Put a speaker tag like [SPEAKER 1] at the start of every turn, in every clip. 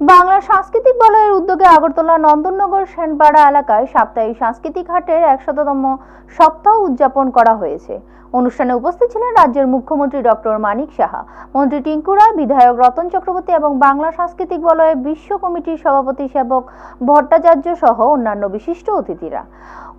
[SPEAKER 1] বাংলা সাংস্কৃতিক বলয়ের উদ্যোগে আগরতলা নন্দননগর সেনপাড়া এলাকায় সাপ্তাহিক সাংস্কৃতিক হাটের একশততম সপ্তাহ উদযাপন করা হয়েছে। অনুষ্ঠানে উপস্থিত ছিলেন রাজ্যের মুখ্যমন্ত্রী ডক্টর মানিক সাহা, মন্ত্রী টিঙ্কু রায়, বিধায়ক রতন চক্রবর্তী এবং বাংলা সাংস্কৃতিক বলয়ের বিশ্ব কমিটির সভাপতি সেবক ভট্টাচার্য সহ অন্যান্য বিশিষ্ট অতিথিরা।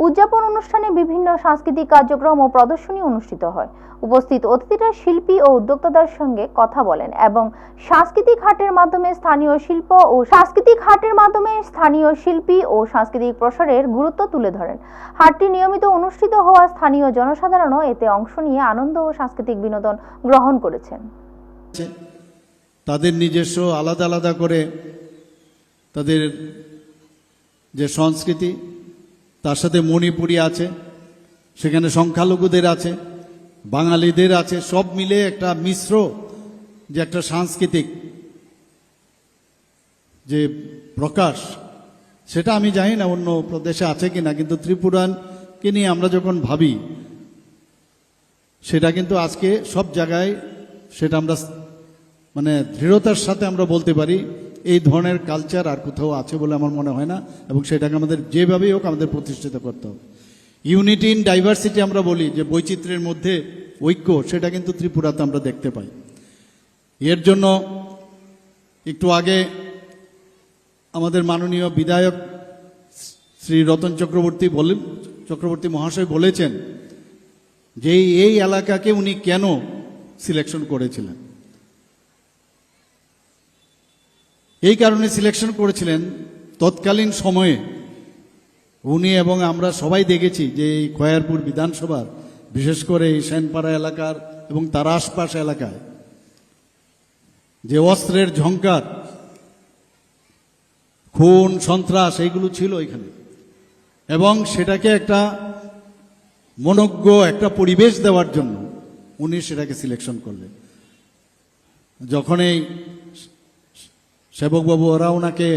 [SPEAKER 1] উদযাপন অনুষ্ঠানে বিভিন্ন সাংস্কৃতিক কার্যক্রম ও প্রদর্শনী অনুষ্ঠিত হয়। উপস্থিত অতিথিরা শিল্পী ও উদ্যোক্তাদের সঙ্গে কথা বলেন এবং সাংস্কৃতিক হাটের মাধ্যমে স্থানীয় শিল্প ও সাংস্কৃতিক হাটের মাধ্যমে স্থানীয় শিল্পী ও সাংস্কৃতিক প্রসারের গুরুত্ব তুলে ধরেন। হাটটি নিয়মিত অনুষ্ঠিত হওয়া স্থানীয় জনসাধারণও এতে অংশ নিয়ে আনন্দ ও সাংস্কৃতিক বিনোদন গ্রহণ করেছেন।
[SPEAKER 2] তাদের নিজস্ব আলাদা আলাদা করে তাদের যে সংস্কৃতি তার সাথে মণিপুরি আছে, সেখানে সংখ্যালঘুদের আছে, বাঙালিদের আছে, সব মিলে একটা মিশ্র যে একটা সাংস্কৃতিক যে প্রকাশ, সেটা আমি জানি না অন্য প্রদেশে আছে কিনা, কিন্তু ত্রিপুরানকে নিয়ে আমরা যখন ভাবি, সেটা কিন্তু আজকে সব জায়গায় সেটা আমরা মানে দৃঢ়তার সাথে আমরা বলতে পারি এই ধরনের কালচার আর কোথাও আছে বলে আমার মনে হয় না, এবং সেটাকে আমাদের যেভাবেই হোক আমাদের প্রতিষ্ঠিত করতে হবে। ইউনিটি ইন ডাইভার্সিটি আমরা বলি যে বৈচিত্র্যের মধ্যে ঐক্য, সেটা কিন্তু ত্রিপুরাতে আমরা দেখতে পাই। এর জন্য একটু আগে আমাদের মাননীয় বিধায়ক শ্রী রতন চক্রবর্তী বলেন চক্রবর্তী মহাশয় বলেছেন যে এই এলাকাকে উনি কেন সিলেকশন করেছিলেন। এই কারণে সিলেকশন করেছিলেন তৎকালীন সময়ে উনি এবং আমরা সবাই দেখেছি যে এই খয়ারপুর বিধানসভার, বিশেষ করে এই সেনপাড়া এলাকার এবং তার আশপাশ এলাকায় যে অস্ত্রের ঝঙ্কার খুন, সন্ত্রাস এইগুলো ছিল এখানে। এবং সেটাকে একটা মনজ্ঞ একটা পরিবেশ দেওয়ার জন্য উনি সেটাকে সিলেকশন করলেন। যখন এই সেবকবাবু ওরা ওনাকে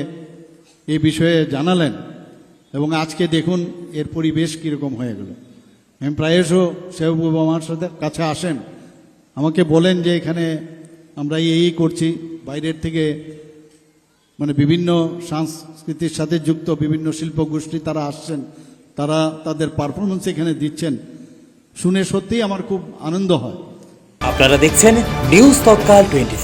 [SPEAKER 2] এই বিষয়ে জানালেন এবং আজকে দেখুন এর পরিবেশ কীরকম হয়ে গেল। আমি প্রায়শ সেবকবাবু আমার সাথে কাছে আসেন। আমাকে বলেন যে এখানে আমরা এই করছি। বাইরের থেকে মানে বিভিন্ন সংস্কৃতির সাথে যুক্ত বিভিন্ন শিল্পগোষ্ঠী তারা আসছেন। তারা তাদের পারফরমেন্স এখানে দিচ্ছেন। শুনে সত্যিই আমার খুব আনন্দ হয়।
[SPEAKER 3] আপনারা দেখছেন নিউজ তৎকাল টোয়েন্টি